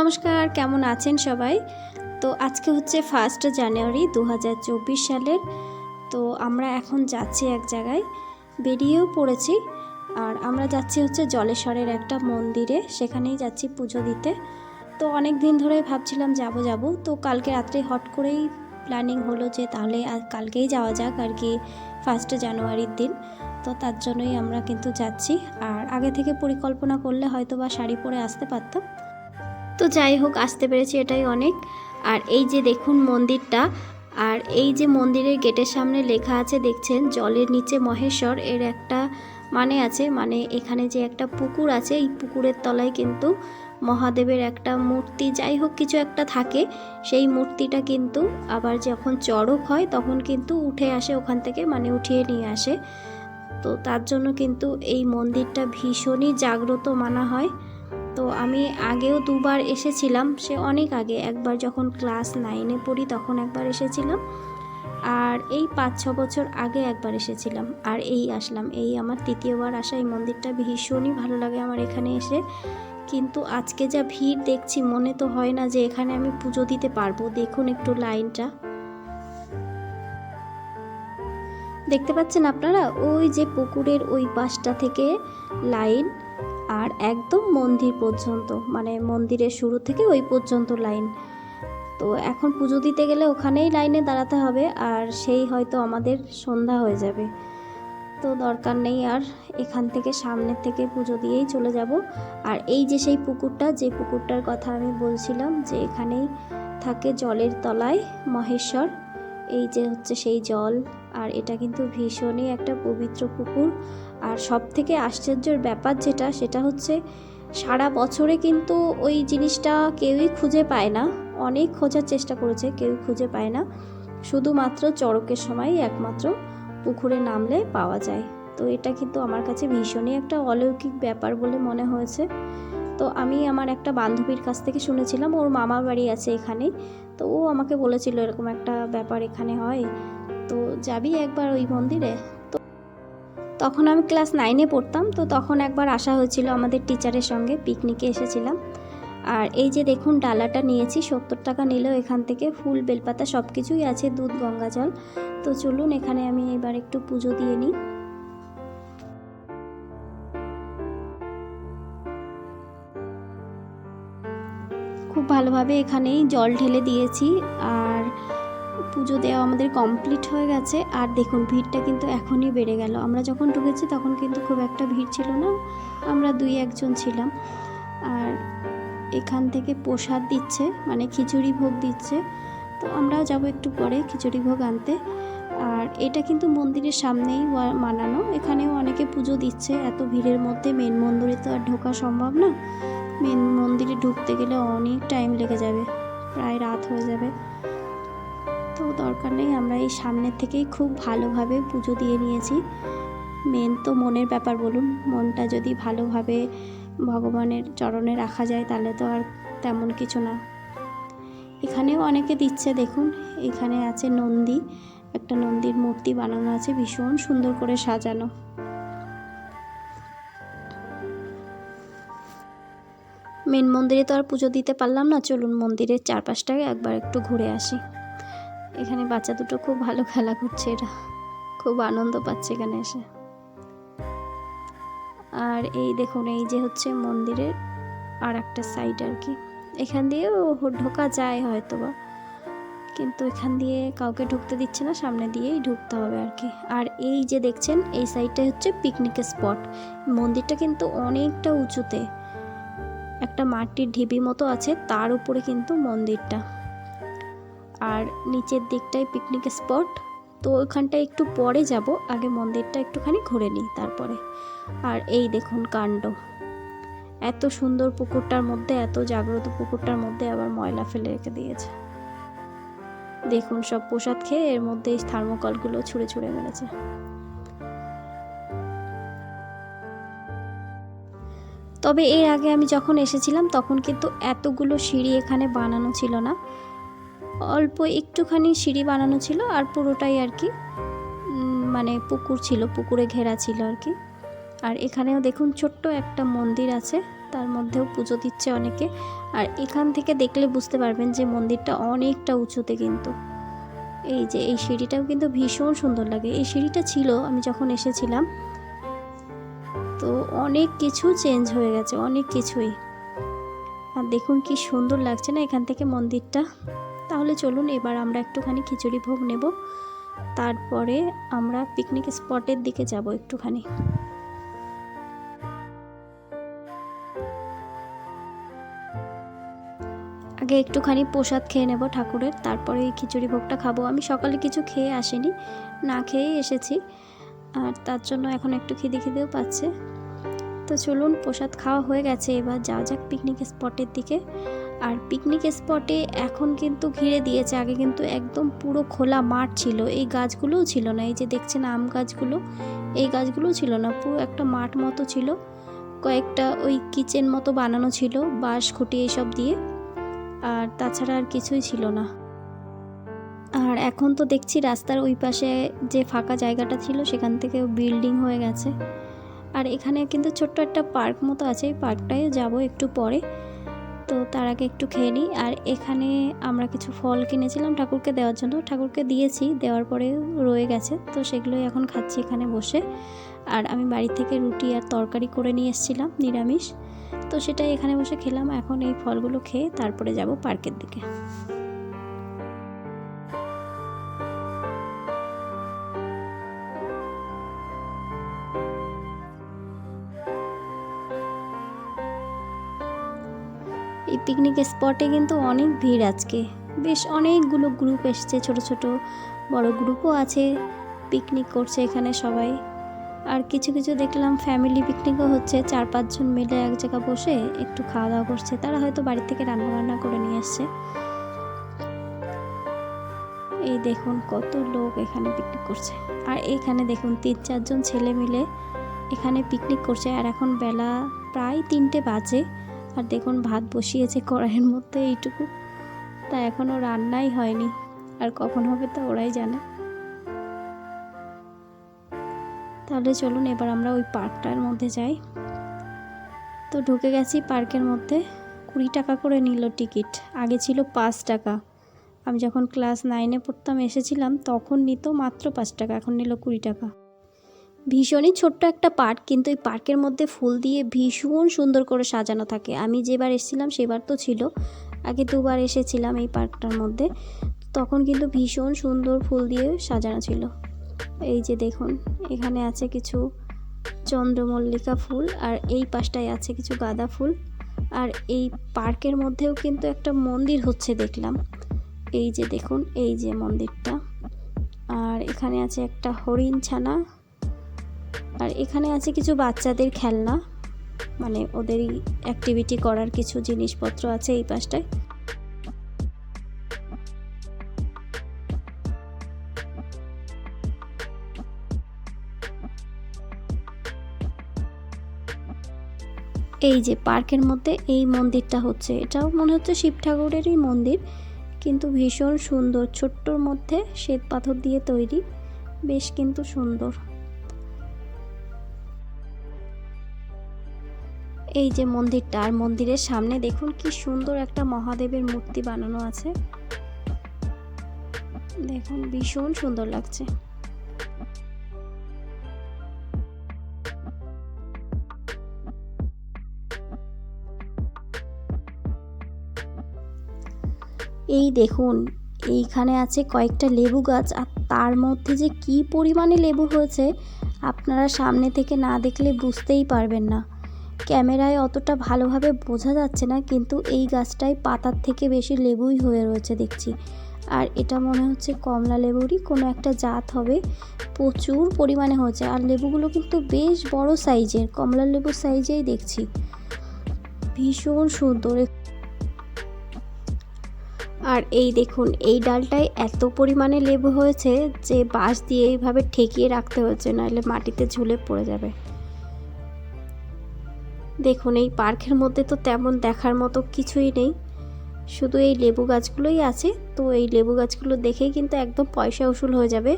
নমস্কার, কেমন আছেন সবাই? তো আজকে হচ্ছে ফার্স্ট জানুয়ারি দু হাজার চব্বিশ সালের। তো আমরা এখন যাচ্ছি এক জায়গায়, বেরিয়েও পড়েছি। আর আমরা যাচ্ছি হচ্ছে জলেশ্বরের একটা মন্দিরে, সেখানেই যাচ্ছি পুজো দিতে। তো অনেক দিন ধরে ভাবছিলাম যাব যাব। তো কালকে রাত্রে হট করেই প্ল্যানিং হলো যে তাহলে কালকেই যাওয়া যাক আর কি ফার্স্ট জানুয়ারির দিন। তো তার জন্যই আমরা কিন্তু যাচ্ছি। আর আগে থেকে পরিকল্পনা করলে হয়তো বা শাড়ি পরে আসতে পারতাম। তো যাই হোক, আসতে পেরেছি এটাই অনেক। আর এই যে দেখুন মন্দিরটা, আর এই যে মন্দিরের গেটের সামনে লেখা আছে, দেখছেন, জলের নিচে মহেশ্বর, এর একটা মানে আছে মানে এখানে যে একটা পুকুর আছে, এই পুকুরের তলায় কিন্তু মহাদেবের একটা মূর্তি, যাই হোক কিছু একটা থাকে, সেই মূর্তিটা কিন্তু আবার যখন চড়ক হয়, তখন কিন্তু উঠে আসে ওখান থেকে মানে উঠিয়ে নিয়ে আসে। তো তার জন্য কিন্তু এই মন্দিরটা ভীষণই জাগ্রত মানা হয়। তো আমি আগেও দুবার এসেছিলাম, সে অনেক আগে। একবার যখন ক্লাস নাইনে পড়ি তখন একবার এসেছিলাম। আর এই পাঁচ ছ বছর আগে একবার এসেছিলাম। আর এই আসলাম। এই আমার তৃতীয়বার আসা, এই মন্দিরটা ভীষণই ভালো লাগে আমার এখানে এসে। কিন্তু আজকে যা ভিড় দেখছি, মনে তো হয় না যে এখানে আমি পুজো দিতে পারব। দেখুন একটু লাইনটা। দেখতে পাচ্ছেন আপনারা? ওই যে পুকুরের ওই পাশটা থেকে লাইন। আর একদম মন্দির পর্যন্ত মানে মন্দিরের শুরু থেকে ওই পর্যন্ত লাইন। তো এখন পুজো দিতে গেলে ওখানেই লাইনে দাঁড়াতে হবে, আর সেই হয়তো আমাদের সন্ধ্যা হয়ে যাবে। তো দরকার নেই আর, এখান থেকে সামনের থেকে পুজো দিয়েই চলে যাব। আর এই যে সেই পুকুরটা, যে পুকুরটার কথা আমি বলছিলাম, যে এখানেই থাকে জলের তলায় মহেশ্বর, এই যে হচ্ছে সেই জল। এটা কিন্তু ভীষণই একটা পবিত্র পুকুর। আর সব থেকে আশ্চর্যের ব্যাপার যেটা, সেটা হচ্ছে সারা বছরে কিন্তু ওই জিনিসটা কেউই খুঁজে পায় না। অনেক খোঁজার চেষ্টা করেছে, কেউ খুঁজে পায় না। শুধুমাত্র চড়কের সময় একমাত্র পুকুরে নামলে পাওয়া যায়। তো এটা কিন্তু আমার কাছে ভীষণই একটা অলৌকিক ব্যাপার বলে মনে হয়েছে। তো আমি আমার একটা বান্ধবীর কাছ থেকে শুনেছিলাম, ওর মামার বাড়ি আছে এখানে। তো ও আমাকে বলেছিল এরকম একটা ব্যাপার এখানে হয়। তো যাবি একবার ওই মন্দিরে? তো তখন আমি ক্লাস নাইনে পড়তাম, তো তখন একবার আসা হয়েছিল আমাদের টিচারের সঙ্গে, পিকনিকে এসেছিলাম। আর এই যে দেখুন, ডালাটা নিয়েছি, সত্তর টাকা নিলেও এখান থেকে ফুল, বেলপাতা সব কিছুই আছে, দুধ, গঙ্গা জল। তো চলুন, এখানে আমি এবার একটু পুজো দিয়ে নিই। খুব ভালোভাবে এখানেই জল ঢেলে দিয়েছি পুজো দেওয়া আমাদের কমপ্লিট হয়ে গেছে। আর দেখুন, ভিড়টা কিন্তু এখনই বেড়ে গেল। আমরা যখন ঢুকেছি তখন কিন্তু খুব একটা ভিড় ছিল না। আমরা দুই একজন ছিলাম। আর এখান থেকে প্রসাদ দিচ্ছে মানে খিচুড়ি ভোগ দিচ্ছে। তো আমরাও যাব একটু পরে খিচুড়ি ভোগ আনতে। আর এটা কিন্তু মন্দিরের সামনেই মানানো। এখানেও অনেকে পুজো দিচ্ছে। এত ভিড়ের মধ্যে মেন মন্দিরে তো আর ঢোকা সম্ভব না। মেন মন্দিরে ঢুকতে গেলে অনেক টাইম লেগে যাবে। প্রায় রাত হয়ে যাবে। তো দরকার নেই, আমরা এই সামনের থেকেই খুব ভালোভাবে পুজো দিয়ে নিয়েছি। মেন তো মনের ব্যাপার বলুন, মনটা যদি ভালোভাবে ভগবানের চরণে রাখা যায় তাহলে তো আর তেমন কিছু না। এখানেও অনেকে দিচ্ছে, দেখুন, এখানে আছে নন্দী, একটা নন্দীর মূর্তি বানানো আছে, ভীষণ সুন্দর করে সাজানো। মেন মন্দিরে তো আর পুজো দিতে পারলাম না, চলুন মন্দিরের চারপাশটাকে একবার একটু ঘুরে আসি। এখানে বাচ্চা দুটো খুব ভালো খেলা করছে এরা। খুব আনন্দ পাচ্ছে এখানে এসে। আর এই দেখুন, এই যে হচ্ছে মন্দিরের আর একটা সাইড আর কি। এখান দিয়েও ঢোকা যায় হয়তো বা কিন্তু এখান দিয়ে কাউকে ঢুকতে দিচ্ছে না, সামনে দিয়েই ঢুকতে হবে আর কি। আর এই যে দেখছেন, এই সাইডটা হচ্ছে পিকনিকের স্পট মন্দিরটা কিন্তু অনেকটা উঁচুতে। একটা মাটির ঢিবি মতো আছে, তার উপরে কিন্তু মন্দিরটা। আর নিচের দিকটায় পিকনিক স্পট তো ওইখানটায় একটু পরে যাব, আগে মন্দিরটা একটুখানি ঘুরে নিই তারপরে। আর এই দেখুন কাণ্ড। এত সুন্দর পুকুরটার মধ্যে, এত জাগ্রত পুকুরটার মধ্যে আবার ময়লা ফেলে রেখে দিয়েছে। দেখুন সব প্রসাদ খেয়ে এর মধ্যে থার্মোকলগুলো ছুঁড়ে ছুঁড়ে মেরেছে। তবে এর আগে আমি যখন এসেছিলাম, তখন কিন্তু এতগুলো সিঁড়ি এখানে বানানো ছিল না। অল্প একটুখানি সিঁড়ি বানানো ছিল আর পুরোটাই আর কি মানে পুকুর ছিল, পুকুরে ঘেরা ছিল আর কি। আর এখানেও দেখুন ছোট্ট একটা মন্দির আছে, তার মধ্যেও পুজো দিচ্ছে অনেকে। আর এখান থেকে দেখলে বুঝতে পারবেন যে মন্দিরটা অনেকটা উঁচুতে কিন্তু। এই যে, এই সিঁড়িটাও কিন্তু ভীষণ সুন্দর লাগে। এই সিঁড়িটা ছিল, আমি যখন এসেছিলাম, তো অনেক কিছু চেঞ্জ হয়ে গেছে, অনেক কিছুই। আর দেখুন কি সুন্দর লাগছে না এখান থেকে মন্দিরটা। তাহলে চলুন, এবার আমরা একটুখানি খিচুড়ি ভোগ নেব। তারপরে আমরা পিকনিক স্পটের দিকে যাব একটুখানি। আগে একটুখানি প্রসাদ খেয়ে নেব ঠাকুরের, তারপরে এই খিচুড়ি ভোগটা খাব। আমি সকালে কিছু খেয়ে আসিনি, না খেয়েই এসেছি। আর তার জন্য এখন একটু খিদে খিদেও পাচ্ছে। তো চলুন, প্রসাদ খাওয়া হয়ে গেছে। এবার যাওয়া যাক পিকনিক স্পটের দিকে। আর পিকনিক স্পটে এখন কিন্তু ঘিরে দিয়েছে। আগে কিন্তু একদম পুরো খোলা মাঠ ছিল। এই গাছগুলোও ছিল না। এই যে দেখছেন আম গাছগুলো, এই গাছগুলোও ছিল না। পুরো একটা মাঠ মতো ছিল। কয়েকটা ওই কিচেন মতো বানানো ছিল, বাঁশ খুঁটি এইসব দিয়ে। আর তাছাড়া আর কিছুই ছিল না। আর এখন তো দেখছি রাস্তার ওই পাশে যে ফাঁকা জায়গাটা ছিল, সেখান থেকে বিল্ডিং হয়ে গেছে। আর এখানে কিন্তু ছোট্ট একটা পার্ক মতো আছে। এই পার্কটায় যাব একটু পরে। তো তার আগে একটু খেয়ে নিই। আর এখানে আমরা কিছু ফল কিনেছিলাম ঠাকুরকে দেওয়ার জন্য। ঠাকুরকে দিয়েছি, দেওয়ার পরে রয়ে গেছে। তো সেগুলোই এখন খাচ্ছি এখানে বসে। আর আমি বাড়ি থেকে রুটি আর তরকারি করে নিয়ে এসেছিলাম, নিরামিষ। তো সেটাই এখানে বসে খেলাম। এখন এই ফলগুলো খেয়ে তারপরে যাব পার্কের দিকে। এই পিকনিক স্পটে কিন্তু অনেক ভিড় আজকে। বেশ অনেকগুলো গ্রুপ এসছে, ছোট ছোট, বড় গ্রুপও আছে। পিকনিক করছে এখানে সবাই। আর কিছু কিছু দেখলাম ফ্যামিলি পিকনিকও হচ্ছে। চার পাঁচজন মিলে এক জায়গায় বসে একটু খাওয়া দাওয়া করছে। তারা হয়তো বাড়ি থেকে রান্না বান্না করে নিয়ে এসছে এই দেখুন কত লোক এখানে পিকনিক করছে। আর এখানে দেখুন তিন চারজন ছেলে মিলে এখানে পিকনিক করছে। আর এখন বেলা প্রায় তিনটে বাজে। আর দেখুন ভাত বসিয়েছে কড়াইয়ের মধ্যে এইটুকু। তা এখনও রান্নাই হয়নি। আর কখন হবে তা ওরাই জানে। তাহলে চলুন এবার আমরা ওই পার্কটার মধ্যে যাই। তো ঢুকে গেছি পার্কের মধ্যে। কুড়ি টাকা করে নিল টিকিট। আগে ছিল পাঁচ টাকা। আমি যখন ক্লাস নাইনে পড়তাম, এসেছিলাম, তখন নিত মাত্র পাঁচ টাকা। এখন নিল কুড়ি টাকা। ভীষণই ছোট্ট একটা পার্ক, কিন্তু এই পার্কের মধ্যে ফুল দিয়ে ভীষণ সুন্দর করে সাজানো থাকে। আমি যেবার এসেছিলাম সেবার তো ছিল। আগে দুবার এসেছিলাম এই পার্কটার মধ্যে। তখন কিন্তু ভীষণ সুন্দর ফুল দিয়ে সাজানো ছিল। এই যে দেখুন, এখানে আছে কিছু চন্দ্রমল্লিকা ফুল আর এই পাশটায় আছে কিছু গাঁদা ফুল। আর এই পার্কের মধ্যেও কিন্তু একটা মন্দির হচ্ছে দেখলাম। এই যে দেখুন, এই যে মন্দিরটা। আর এখানে আছে একটা হরিণ ছানা। আর এখানে আছে কিছু বাচ্চাদের খেলনা মানে ওদেরই অ্যাক্টিভিটি করার কিছু জিনিসপত্র আছে এই পাশটায়। এই যে পার্কের মধ্যে এই মন্দিরটা হচ্ছে। এটাও মনে হচ্ছে শিব ঠাকুরেরই মন্দির, কিন্তু ভীষণ সুন্দর। ছোট্টর মধ্যে শ্বেত পাথর দিয়ে তৈরি, বেশ কিন্তু সুন্দর। এই যে মন্দিরটা আর মন্দিরের সামনে দেখুন কি সুন্দর একটা মহাদেবের মূর্তি বানানো আছে। দেখুন ভীষণ সুন্দর লাগছে। এই দেখুন, এইখানে আছে কয়েকটা লেবু গাছ আর তার মধ্যে যে কি পরিমাণে লেবু হয়েছে আপনারা সামনে থেকে না দেখলে বুঝতেই পারবেন না। ক্যামেরায় অতটা ভালোভাবে বোঝা যাচ্ছে না, কিন্তু এই গাছটায় পাতার থেকে বেশি লেবুই হয়ে রয়েছে দেখছি। আর এটা মনে হচ্ছে কমলা লেবুরই কোনো একটা জাত হবে। প্রচুর পরিমাণে হয়েছে, আর লেবুগুলো কিন্তু বেশ বড় সাইজের, কমলা লেবুর সাইজেই দেখছি। ভীষণ সুন্দর আর এই দেখুন, এই ডালটায় এত পরিমাণে লেবু হয়েছে যে বাঁশ দিয়ে এইভাবে ঠেকিয়ে রাখতে হচ্ছে, নাহলে মাটিতে ঝুলে পড়ে যাবে। দেখুন, এই পার্কের মধ্যে তো তেমন দেখার মতো কিছুই নেই। শুধু এই লেবু গাছগুলোই আছে। তো এই লেবু গাছগুলো দেখেই কিন্তু একদম পয়সা উসুল হয়ে যাবে।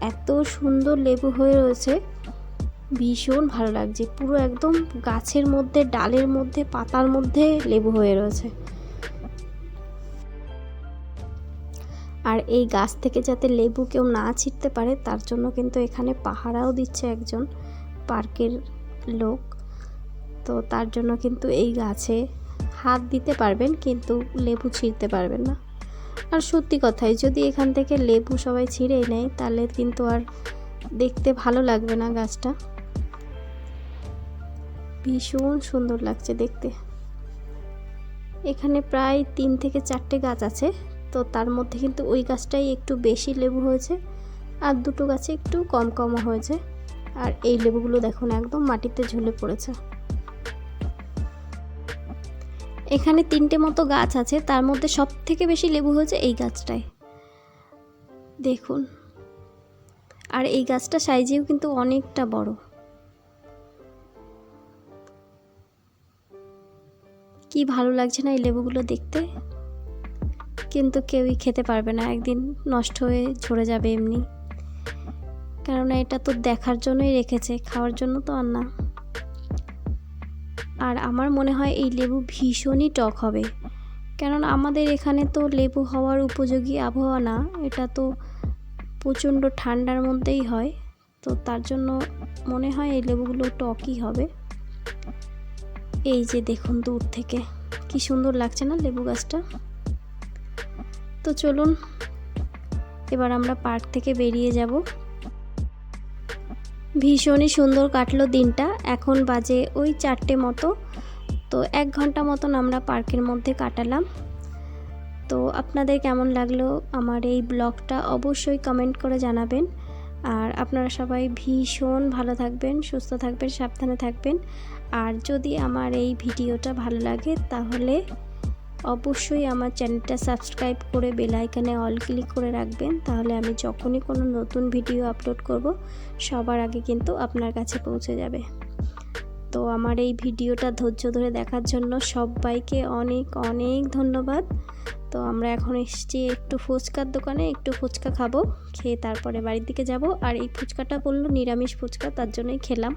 এত সুন্দর লেবু হয়ে রয়েছে। ভীষণ ভালো লাগছে। পুরো একদম গাছের মধ্যে, ডালের মধ্যে, পাতার মধ্যে লেবু হয়ে রয়েছে। আর এই গাছ থেকে যাতে লেবু কেউ না ছিঁড়তে পারে, তার জন্য কিন্তু এখানে পাহারাও দিচ্ছে একজন পার্কের লোক। তো তার জন্য কিন্তু এই গাছে হাত দিতে পারবেন, কিন্তু লেবু ছিঁড়তে পারবেন না। আর সত্যি কথাই, যদি এখান থেকে লেবু সবাই ছিঁড়েই নেয়, তাহলে কিন্তু আর দেখতে ভালো লাগবে না গাছটা। ভীষণ সুন্দর লাগছে দেখতে। এখানে প্রায় তিন থেকে চারটে গাছ আছে, তো তার মধ্যে কিন্তু ওই গাছটাই একটু বেশি লেবু হয়েছে, আর দুটো গাছে একটু কম কম হয়েছে। আর এই লেবুগুলো দেখুন, একদম মাটিতে ঝুলে পড়েছে। এখানে তিনটে মতো গাছ আছে, তার মধ্যে সব থেকে বেশি লেবু হয়েছে এই গাছটায়। দেখুন। আর এই গাছটা সাইজেও কিন্তু অনেকটা বড়। কি ভালো লাগছে না এই লেবুগুলো দেখতে? কিন্তু কেউই খেতে পারবে না, একদিন নষ্ট হয়ে ঝরে যাবে এমনি। কেননা এটা তো দেখার জন্যই রেখেছে, খাওয়ার জন্য তো আর না। আর আমার মনে হয় এই লেবু ভীষণই টক হবে। কেননা আমাদের এখানে তো লেবু হওয়ার উপযোগী আবহাওয়া না, এটা তো প্রচণ্ড ঠান্ডার মধ্যেই হয়। তো তার জন্য মনে হয় এই লেবুগুলো টকই হবে। এই যে দেখুন দূর থেকে, কি সুন্দর লাগছে না লেবু গাছটা? তো চলুন, এবার আমরা পার্ক থেকে বেরিয়ে যাব। ভীষণই সুন্দর কাটলো দিনটা। এখন বাজে ওই চারটে মতো। তো এক ঘণ্টা মতন আমরা পার্কের মধ্যে কাটালাম। তো আপনাদের কেমন লাগল আমার এই ব্লগটা অবশ্যই কমেন্ট করে জানাবেন। আর আপনারা সবাই ভীষণ ভালো থাকবেন, সুস্থ থাকবেন, সাবধানে থাকবেন। আর যদি আমার এই ভিডিওটা ভালো লাগে তাহলে অবশ্যই আমার চ্যানেলটা সাবস্ক্রাইব করে বেল আইকনে অল ক্লিক করে রাখবেন, তাহলে আমি যখনই কোনো নতুন ভিডিও আপলোড করব, সবার আগে কিন্তু আপনার কাছে পৌঁছে যাবে। তো আমার এই ভিডিওটা ধৈর্য ধরে দেখার জন্য সবাইকে অনেক অনেক ধন্যবাদ। তো আমরা এখন এসেছি একটু ফুচকার দোকানে, একটু ফুচকা খাব, খেয়ে তারপরে বাড়ির দিকে যাব। আর এই ফুচকাটা বলল নিরামিষ ফুচকা, তার জন্যই খেলাম।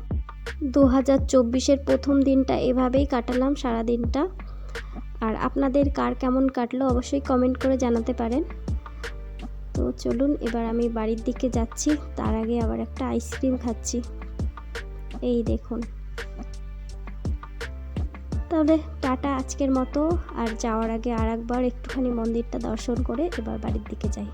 দু হাজার চব্বিশের প্রথম দিনটা এভাবেই কাটালাম সারা দিনটা আর আপনাদের কার কেমন কাটলো অবশ্যই কমেন্ট করে জানাতে পারেন। তো চলুন, এবার আমি বাড়ির দিকে যাচ্ছি। তার আগে আবার একটা আইসক্রিম খাচ্ছি। এই দেখুন। তাহলে টাটা আজকের মতো। আর যাওয়ার আগে আর একবার একটুখানি মন্দিরটা দর্শন করে এবার বাড়ির দিকে যাই।